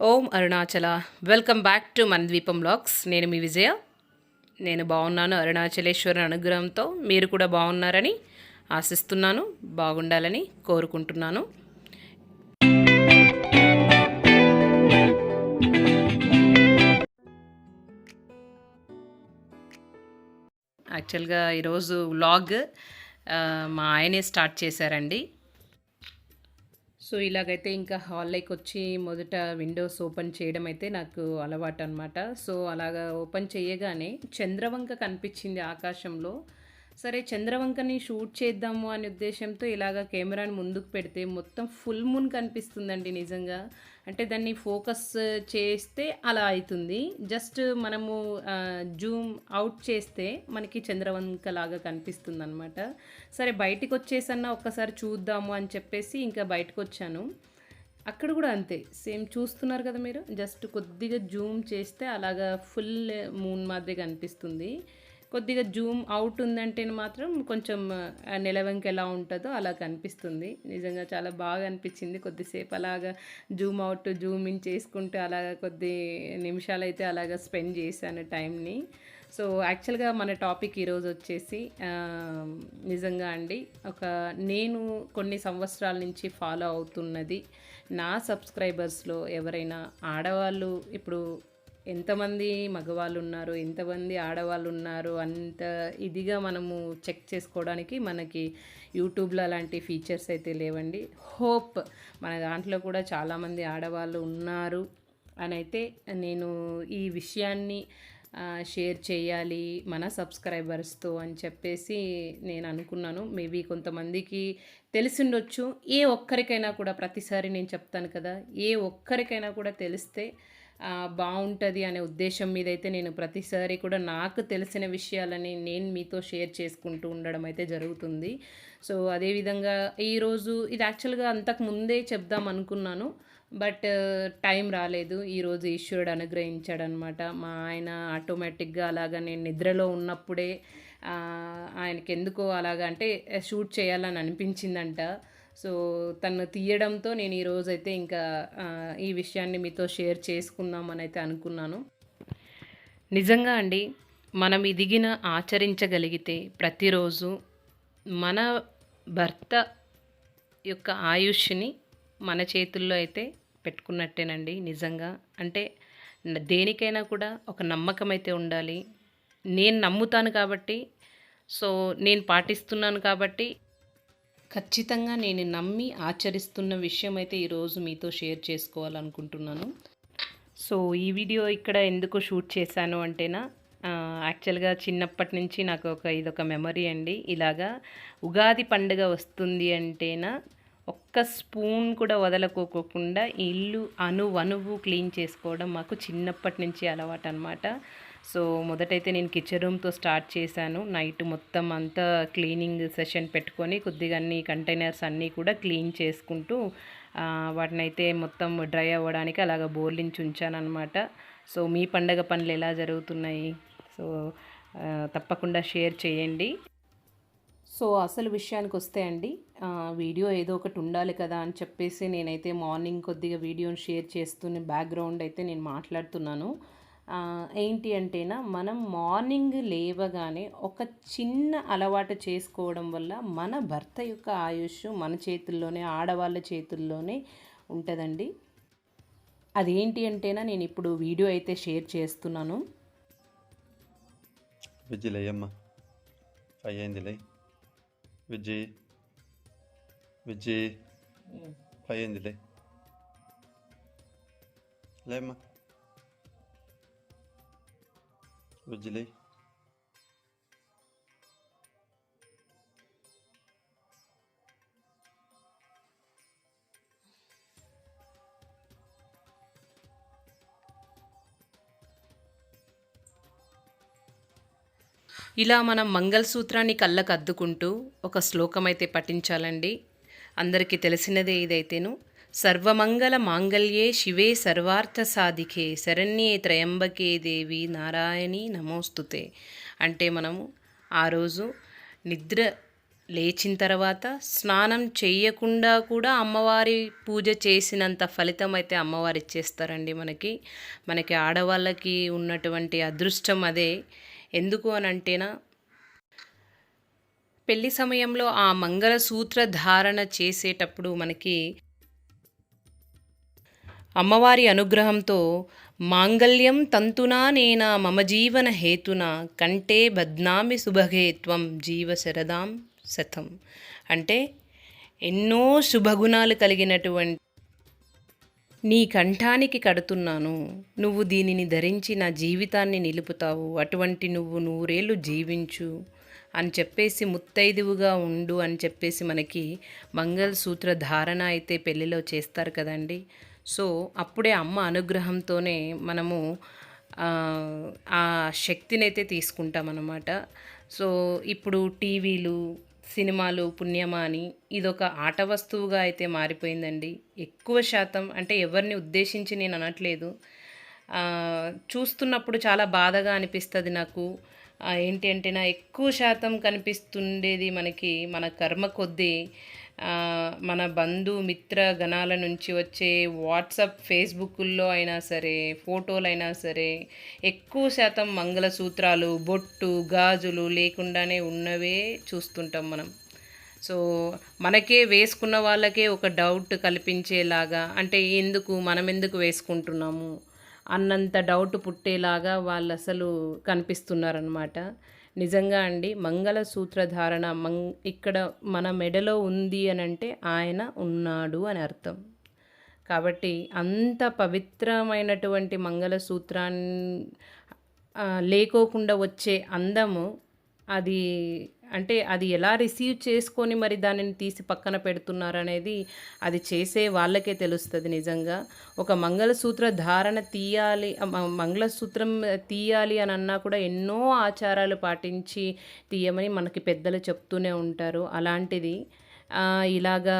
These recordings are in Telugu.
Om Arunachala. Welcome back to మన ద్వీపం బ్లాగ్స్ నేను మీ విజయ. నేను బాగున్నాను అరుణాచలేశ్వరి అనుగ్రహంతో. మీరు కూడా బాగున్నారని ఆశిస్తున్నాను. బాగుండాలని కోరుకుంటున్నాను. యాక్చువల్గా ఈరోజు వ్లాగ్ మా ఆయనే స్టార్ట్ చేశారండి. సో ఇలాగైతే ఇంకా హాల్లోకి వచ్చి మొదట విండోస్ ఓపెన్ చేయడం అయితే నాకు అలవాటు అనమాట సో అలాగా ఓపెన్ చేయగానే చంద్రవంక కనిపించింది ఆకాశంలో. సరే చంద్రవంకని షూట్ చేద్దాము అనే ఉద్దేశంతో ఇలాగ కెమెరాని ముందుకు పెడితే మొత్తం ఫుల్ మూన్ కనిపిస్తుందండి నిజంగా. అంటే దాన్ని ఫోకస్ చేస్తే అలా అవుతుంది. జస్ట్ మనము జూమ్ అవుట్ చేస్తే మనకి చంద్రవంక లాగా కనిపిస్తుంది అనమాట సరే బయటికి వచ్చేసన్నా ఒక్కసారి చూద్దాము అని చెప్పేసి ఇంకా బయటకు వచ్చాను అక్కడ కూడా అంతే సేమ్ చూస్తున్నారు కదా మీరు? జస్ట్ కొద్దిగా జూమ్ చేస్తే అలాగా ఫుల్ మూన్ మాదిరి కనిపిస్తుంది కొద్దిగా జూమ్ అవుట్ ఉందంటే మాత్రం కొంచెం నిలవంక ఎలా ఉంటుందో అలా కనిపిస్తుంది. నిజంగా చాలా బాగా అనిపించింది. కొద్దిసేపు అలాగా జూమ్ అవుట్ జూమ్ ఇన్ చేసుకుంటూ అలాగా కొద్ది నిమిషాలు అయితే అలాగా స్పెండ్ చేశాను టైంని. సో యాక్చువల్గా మన టాపిక్ ఈరోజు వచ్చేసి నిజంగా అండి ఒక నేను కొన్ని సంవత్సరాల నుంచి ఫాలో అవుతున్నది నా సబ్స్క్రైబర్స్లో ఎవరైనా ఆడవాళ్ళు ఇప్పుడు ఎంతమంది మగవాళ్ళు ఉన్నారు ఎంతమంది ఆడవాళ్ళు ఉన్నారు అంత ఇదిగా మనము చెక్ చేసుకోవడానికి మనకి యూట్యూబ్లో అలాంటి ఫీచర్స్ అయితే లేవండి. హోప్ మన దాంట్లో కూడా చాలామంది ఆడవాళ్ళు ఉన్నారు అని అయితే నేను ఈ విషయాన్ని షేర్ చేయాలి మన సబ్స్క్రైబర్స్తో అని చెప్పేసి నేను అనుకున్నాను. మేబీ కొంతమందికి తెలిసిండొచ్చు. ఏ ఒక్కరికైనా కూడా ప్రతిసారి నేను చెప్తాను కదా ఏ ఒక్కరికైనా కూడా తెలిస్తే బాగుంటుంది అనే ఉద్దేశం మీద అయితే నేను ప్రతిసారి కూడా నాకు తెలిసిన విషయాలని నేను మీతో షేర్ చేసుకుంటూ ఉండడం అయితే జరుగుతుంది. సో అదేవిధంగా ఈరోజు ఇది యాక్చువల్గా అంతకు ముందే చెప్దాం అనుకున్నాను. బట్ టైం రాలేదు. ఈరోజు ఈశ్వరుడు అనుగ్రహించాడనమాట. మా ఆయన ఆటోమేటిక్గా అలాగా నేను నిద్రలో ఉన్నప్పుడే ఆయనకి ఎందుకో అలాగా అంటే షూట్ చేయాలని అనిపించిందంట. సో తను తీయడంతో నేను ఈరోజు అయితే ఇంకా ఈ విషయాన్ని మీతో షేర్ చేసుకుందామని అయితే అనుకున్నాను. నిజంగా అండి మనం ఇదిగిన ఆచరించగలిగితే ప్రతిరోజు మన భర్త యొక్క ఆయుష్ని మన చేతుల్లో అయితే పెట్టుకున్నట్టేనండి నిజంగా. అంటే దేనికైనా కూడా ఒక నమ్మకం అయితే ఉండాలి. నేను నమ్ముతాను కాబట్టి సో నేను పాటిస్తున్నాను కాబట్టి ఖచ్చితంగా నేను నమ్మి ఆచరిస్తున్న విషయం అయితే ఈరోజు మీతో షేర్ చేసుకోవాలనుకుంటున్నాను. సో ఈ వీడియో ఇక్కడ ఎందుకు షూట్ చేశాను అంటేనా యాక్చువల్గా చిన్నప్పటి నుంచి నాకు ఒక ఇదొక మెమరీ అండి. ఇలాగా ఉగాది పండుగ వస్తుంది అంటేనా ఒక్క స్పూన్ కూడా వదలకోకుండా ఇల్లు అణువణువు క్లీన్ చేసుకోవడం మాకు చిన్నప్పటి నుంచి అలవాటు అనమాట సో మొదటైతే నేను కిచెన్ రూమ్తో స్టార్ట్ చేశాను. నైట్ మొత్తం అంతా క్లీనింగ్ సెషన్ పెట్టుకొని కొద్దిగా అన్ని కంటైనర్స్ అన్నీ కూడా క్లీన్ చేసుకుంటూ వాటినైతే వాటిని అయితే మొత్తం డ్రై అవ్వడానికి అలాగ బోర్లించి ఉంచాను అనమాట సో మీ పండగ పనులు ఎలా జరుగుతున్నాయి? సో తప్పకుండా షేర్ చేయండి. సో అసలు విషయానికి వస్తే అండి వీడియో ఏదో ఒకటి ఉండాలి కదా అని చెప్పేసి నేనైతే మార్నింగ్ కొద్దిగా వీడియోని షేర్ చేస్తూనే బ్యాక్గ్రౌండ్ అయితే నేను మాట్లాడుతున్నాను. ఏంటి అంటేనా మనం మార్నింగ్ లేవగానే ఒక చిన్న అలవాటు చేసుకోవడం వల్ల మన భర్త యొక్క ఆయుష్ మన చేతుల్లోనే ఆడవాళ్ళ చేతుల్లోనే ఉంటుందండి. అదేంటి అంటేనా నేను ఇప్పుడు వీడియో అయితే షేర్ చేస్తున్నాను. విజ్జి లేయమ్మ. ఫైవ్ అయింది లే. విజ్జి విజ్జి ఫైవ్ అయింది లే. లేమ్మా విజ్జి ఇలా మనం మంగళసూత్రాన్ని కళ్ళకు అద్దుకుంటూ ఒక శ్లోకం అయితే పఠించాలండి. అందరికీ తెలిసినదే ఇదైతేను. సర్వమంగళ మాంగళ్యే శివే సర్వార్థ సాధికే శరణ్యే త్రయంబకే దేవి నారాయణి నమోస్తుతే. అంటే మనము ఆ రోజు నిద్ర లేచిన తర్వాత స్నానం చేయకుండా కూడా అమ్మవారి పూజ చేసినంత ఫలితం అయితే అమ్మవారు ఇచ్చేస్తారండి మనకి. మనకి ఆడవాళ్ళకి ఉన్నటువంటి అదృష్టం అదే. ఎందుకు అని అంటేనా పెళ్ళి సమయంలో ఆ మంగళసూత్ర ధారణ చేసేటప్పుడు మనకి అమ్మవారి అనుగ్రహంతో మాంగళ్యం తంతునా నేనా మమ జీవన హేతున కంటే బద్నామి శుభహేత్వం జీవ శరదాం శతం. అంటే ఎన్నో శుభగుణాలు కలిగినటువంటి నీ కంఠానికి కడుతున్నాను. నువ్వు దీనిని ధరించి నా జీవితాన్ని నిలుపుతావు. అటువంటి నువ్వు నూరేళ్ళు జీవించు అని చెప్పేసి ముత్తైదువుగా ఉండు అని చెప్పేసి మనకి మంగళసూత్ర ధారణ అయితే పెళ్ళిలో చేస్తారు కదండి. సో అప్పుడే అమ్మ అనుగ్రహంతోనే మనము ఆ, శక్తినైతే శక్తిని అయితే తీసుకుంటాం అన్నమాట సో ఇప్పుడు టీవీలు సినిమాలు పుణ్యమా అని ఇదొక ఆట వస్తువుగా అయితే మారిపోయిందండి. ఎక్కువ శాతం అంటే ఎవరిని ఉద్దేశించి నేను అనట్లేదు. చూస్తున్నప్పుడు చాలా బాధగా అనిపిస్తుంది నాకు. ఏంటి అంటే నా ఎక్కువ శాతం కనిపిస్తుండేది మనకి మన కర్మ కొద్దీ. మన బంధు మిత్ర గణాల నుంచి వచ్చే వాట్సాప్ ఫేస్బుక్ల్లో అయినా సరే ఫోటోలైనా సరే ఎక్కువ శాతం మంగళసూత్రాలు బొట్టు గాజులు లేకుండానే ఉన్నవే చూస్తుంటాం మనం. సో మనకే వేసుకున్న వాళ్ళకే ఒక డౌట్ కల్పించేలాగా అంటే ఎందుకు మనం ఎందుకు వేసుకుంటున్నాము అన్నంత డౌట్ పుట్టేలాగా వాళ్ళు అసలు కనిపిస్తున్నారనమాట నిజంగా అండి మంగళసూత్ర ధారణ మంగ్ ఇక్కడ మన మెడలో ఉంది అని అంటే ఆయన ఉన్నాడు అని అర్థం. కాబట్టి అంత పవిత్రమైనటువంటి మంగళసూత్రాన్ని లేకోకుండా వచ్చే అందము అది అంటే అది ఎలా రిసీవ్ చేసుకొని మరి దానిని తీసి పక్కన పెడుతున్నారు అనేది అది చేసే వాళ్ళకే తెలుస్తుంది నిజంగా. ఒక మంగళసూత్ర ధారణ తీయాలి మంగళసూత్రం తీయాలి అని అన్నా కూడా ఎన్నో ఆచారాలు పాటించి తీయమని మనకి పెద్దలు చెప్తూనే ఉంటారు. అలాంటిది ఇలాగా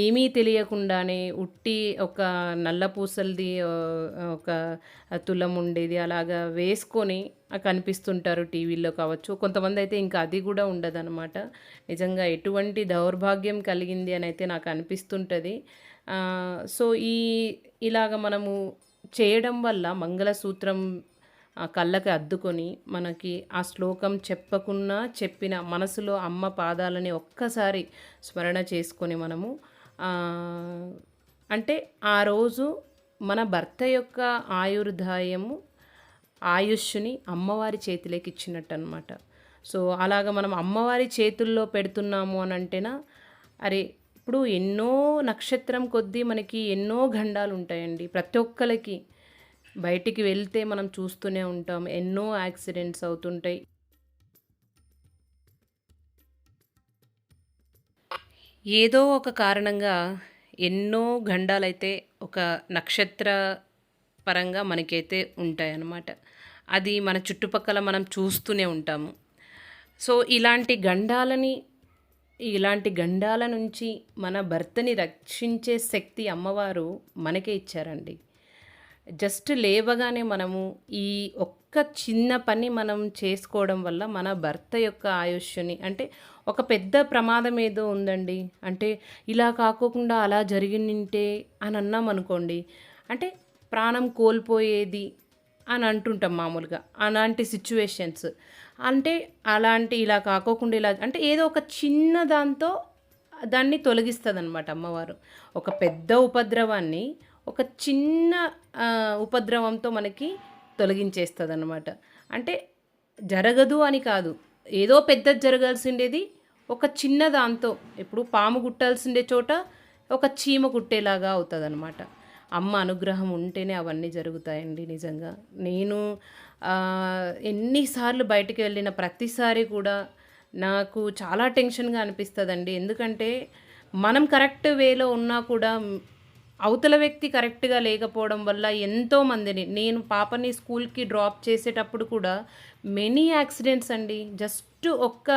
ఏమీ తెలియకుండానే ఉట్టి ఒక నల్ల పూసలది ఒక తులం ఉండేది అలాగా వేసుకొని కనిపిస్తుంటారు టీవీల్లో కావచ్చు. కొంతమంది అయితే ఇంకా అది కూడా ఉండదనమాట నిజంగా ఎటువంటి దౌర్భాగ్యం కలిగింది అని అయితే నాకు అనిపిస్తుంటుంది. సో ఈ ఇలాగ మనము చేయడం వల్ల మంగళసూత్రం కళ్ళకి అద్దుకొని మనకి ఆ శ్లోకం చెప్పకున్నా చెప్పిన మనసులో అమ్మ పాదాలని ఒక్కసారి స్మరణ చేసుకొని మనము అంటే ఆ రోజు మన భర్త యొక్క ఆయుర్దాయము ఆయుష్ని అమ్మవారి చేతిలోకి ఇచ్చినట్టు అనమాట సో అలాగ మనం అమ్మవారి చేతుల్లో పెడుతున్నాము అని అంటేనా అరే ఇప్పుడు ఎన్నో నక్షత్రం కొద్దీ మనకి ఎన్నో గండాలు ఉంటాయండి. ప్రతి ఒక్కరికి బయటికి వెళ్తే మనం చూస్తూనే ఉంటాం. ఎన్నో యాక్సిడెంట్స్ అవుతుంటాయి. ఏదో ఒక కారణంగా ఎన్నో గండాలైతే ఒక నక్షత్ర పరంగా మనకైతే ఉంటాయన్నమాట. అది మన చుట్టుపక్కల మనం చూస్తూనే ఉంటాము. సో ఇలాంటి గండాలని ఇలాంటి గండాల నుంచి మన భర్తని రక్షించే శక్తి అమ్మవారు మనకే ఇచ్చారండి. జస్ట్ లేవగానే మనము ఈ ఒక్క చిన్న పని మనం చేసుకోవడం వల్ల మన భర్త యొక్క ఆయుష్ని అంటే ఒక పెద్ద ప్రమాదం ఏదో ఉందండి. అంటే ఇలా కాకోకుండా అలా జరిగింటే అని అన్నాం అనుకోండి అంటే ప్రాణం కోల్పోయేది అని అంటుంటాం మామూలుగా. అలాంటి సిచ్యువేషన్స్ అంటే అలాంటి ఇలా కాకోకుండా ఇలా అంటే ఏదో ఒక చిన్న దాంతో దాన్ని తొలగిస్తుంది అనమాట అమ్మవారు. ఒక పెద్ద ఉపద్రవాన్ని ఒక చిన్న ఉపద్రవంతో మనకి తొలగించేస్తుంది అనమాట అంటే జరగదు అని కాదు. ఏదో పెద్దది జరగాల్సిండేది ఒక చిన్న దాంతో. ఇప్పుడు పాము కుట్టాల్సిండే చోట ఒక చీమ కుట్టేలాగా అవుతుంది అనమాట అమ్మ అనుగ్రహం ఉంటేనే అవన్నీ జరుగుతాయండి నిజంగా. నేను ఎన్నిసార్లు బయటికి వెళ్ళిన ప్రతిసారి కూడా నాకు చాలా టెన్షన్గా అనిపిస్తుందండి. ఎందుకంటే మనం కరెక్ట్ వేలో ఉన్నా కూడా అవతల వ్యక్తి కరెక్ట్గా లేకపోవడం వల్ల ఎంతోమందిని నేను పాపని స్కూల్కి డ్రాప్ చేసేటప్పుడు కూడా మెనీ యాక్సిడెంట్స్ అండి. జస్ట్ ఒక్క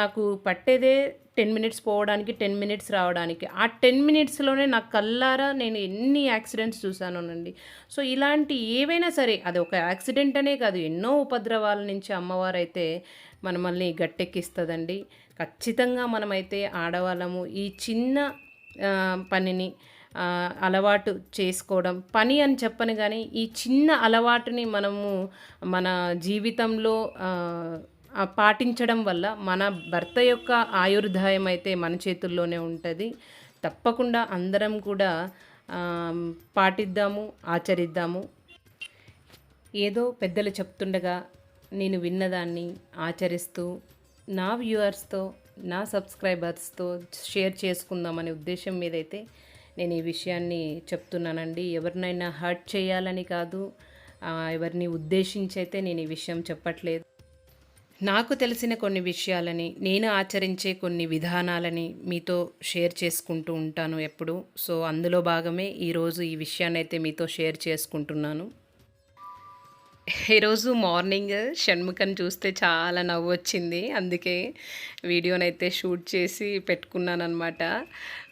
నాకు పట్టేదే టెన్ మినిట్స్ పోవడానికి టెన్ మినిట్స్ రావడానికి. ఆ టెన్ మినిట్స్లోనే నా కల్లారా నేను ఎన్ని యాక్సిడెంట్స్ చూశానోనండి. సో ఇలాంటి ఏవైనా సరే అది ఒక యాక్సిడెంట్ అనే కాదు ఎన్నో ఉపద్రవాల నుంచి అమ్మవారైతే మనమల్ని గట్టెక్కిస్తుందండి. ఖచ్చితంగా మనమైతే ఆడవాళ్ళము. ఈ చిన్న పనిని అలవాటు చేసుకోవడం. పని అని చెప్పను కానీ ఈ చిన్న అలవాటుని మనము మన జీవితంలో పాటించడం వల్ల మన భర్త యొక్క ఆయుర్దాయం అయితే మన చేతుల్లోనే ఉంటుంది. తప్పకుండా అందరం కూడా పాటిద్దాము ఆచరిద్దాము. ఏదో పెద్దలు చెప్తుండగా నేను విన్నదాన్ని ఆచరిస్తూ నా వ్యూవర్స్తో నా సబ్స్క్రైబర్స్తో షేర్ చేసుకుందామనే ఉద్దేశం మీదైతే నేను ఈ విషయాన్ని చెప్తున్నానండి. ఎవరినైనా హర్ట్ చేయాలని కాదు ఎవరిని ఉద్దేశించి అయితే నేను ఈ విషయం చెప్పట్లేదు. నాకు తెలిసిన కొన్ని విషయాలని నేను ఆచరించే కొన్ని విధానాలని మీతో షేర్ చేసుకుంటూ ఉంటాను ఎప్పుడు. సో అందులో భాగమే ఈరోజు ఈ విషయాన్ని అయితే మీతో షేర్ చేసుకుంటున్నాను. ఈరోజు మార్నింగ్ షణ్ముఖని చూస్తే చాలా నవ్వు వచ్చింది అందుకే వీడియోనైతే షూట్ చేసి పెట్టుకున్నాను అనమాట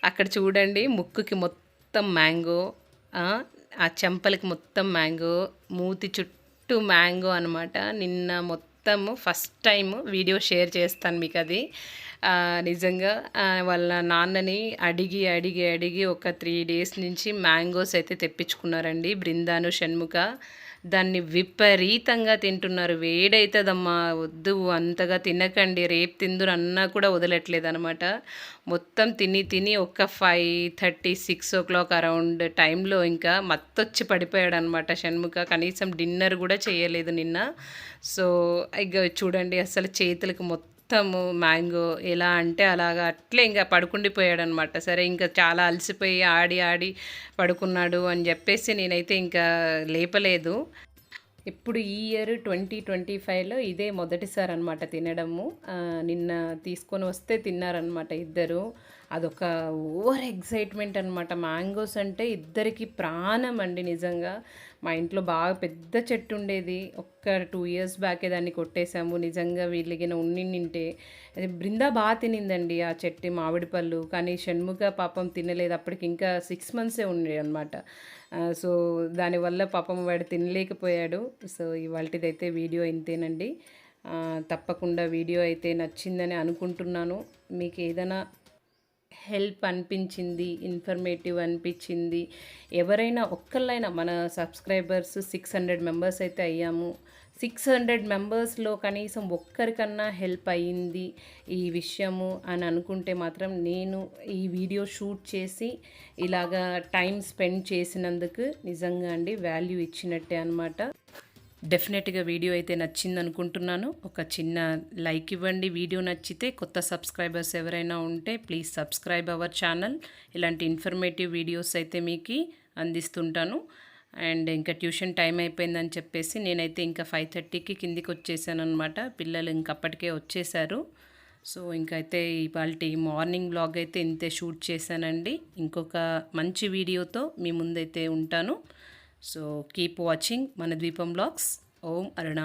అక్కడ చూడండి ముక్కుకి మొత్తం మ్యాంగో ఆ చెంపలకి మొత్తం మ్యాంగో మూతి చుట్టూ మ్యాంగో అనమాట నిన్న మొత్తం ఫస్ట్ టైం వీడియో షేర్ చేస్తాను మీకు అది నిజంగా వాళ్ళ నాన్నని అడిగి అడిగి అడిగి ఒక త్రీ డేస్ నుంచి మ్యాంగోస్ అయితే తెప్పించుకున్నారండి బృందాను షణ్ముఖ. దాన్ని విపరీతంగా తింటున్నారు. వేడైతుందమ్మా వద్దు అంతగా తినకండి రేపు తిందురు అన్నా కూడా వదలట్లేదు అనమాట మొత్తం తిని తిని ఒక five thirty six o'clock around టైంలో ఇంకా మత్తొచ్చి పడిపోయాడు అనమాట షణ్ముఖ. కనీసం డిన్నర్ కూడా చేయలేదు నిన్న. సో ఇక చూడండి అసలు చేతులకు మొత్తం మొత్తము మ్యాంగో ఎలా అంటే అలాగా అట్లే ఇంకా పడుకుండిపోయాడు అనమాట సరే ఇంకా చాలా అలసిపోయి ఆడి ఆడి పడుకున్నాడు అని చెప్పేసి నేనైతే ఇంకా లేపలేదు. ఇప్పుడు ఈ ఇయర్ ట్వంటీ ట్వంటీ ఫైవ్లో ఇదే మొదటిసారి అనమాట తినడము నిన్న తీసుకొని వస్తే తిన్నారనమాట ఇద్దరు. అదొక ఓవర్ ఎగ్జైట్మెంట్ అనమాట. మ్యాంగోస్ అంటే ఇద్దరికి ప్రాణం అండి నిజంగా. మా ఇంట్లో బాగా పెద్ద చెట్టు ఉండేది. ఒక్క టూ ఇయర్స్ బ్యాకే దాన్ని కొట్టేశాము. నిజంగా వీళ్ళకి ఉండింటే అది బృందా బాగా తినిందండి ఆ చెట్టు మామిడి పళ్ళు. కానీ షణ్ముఖ పాపం తినలేదు. అప్పటికి ఇంకా సిక్స్ మంత్సే ఉండే అనమాట సో దానివల్ల పాపం వాడు తినలేకపోయాడు. సో ఇవాళదైతే వీడియో ఇంతేనండి. తప్పకుండా వీడియో అయితే నచ్చిందని అనుకుంటున్నాను. మీకు ఏదైనా హెల్ప్ అనిపించింది ఇన్ఫర్మేటివ్ అనిపించింది. ఎవరైనా ఒక్కళ్ళైనా మన సబ్స్క్రైబర్స్ సిక్స్ హండ్రెడ్ మెంబర్స్ అయితే అయ్యాము. సిక్స్ హండ్రెడ్ మెంబర్స్లో కనీసం ఒక్కరికన్నా హెల్ప్ అయ్యింది ఈ విషయము అని అనుకుంటే మాత్రం నేను ఈ వీడియో షూట్ చేసి ఇలాగా టైం స్పెండ్ చేసినందుకు నిజంగా అండి వాల్యూ ఇచ్చినట్టే అనమాట డెఫినెట్గా వీడియో అయితే నచ్చింది అనుకుంటున్నాను. ఒక చిన్న లైక్ ఇవ్వండి. వీడియో నచ్చితే కొత్త సబ్స్క్రైబర్స్ ఎవరైనా ఉంటే ప్లీజ్ సబ్స్క్రైబ్ అవర్ ఛానల్. ఇలాంటి ఇన్ఫర్మేటివ్ వీడియోస్ అయితే మీకు అందిస్తుంటాను. అండ్ ఇంకా ట్యూషన్ టైం అయిపోయిందని చెప్పేసి నేనైతే ఇంకా ఫైవ్ థర్టీకి కిందికి వచ్చేసాను అనమాట పిల్లలు ఇంక అప్పటికే వచ్చేసారు. సో ఇంకైతే ఇవాళ మార్నింగ్ బ్లాగ్ అయితే ఇంతే షూట్ చేశానండి. ఇంకొక మంచి వీడియోతో మీ ముందైతే ఉంటాను. సో కీప్ వాచింగ్ మన ద్వీపం బ్లాగ్స్ ఓం అరుణ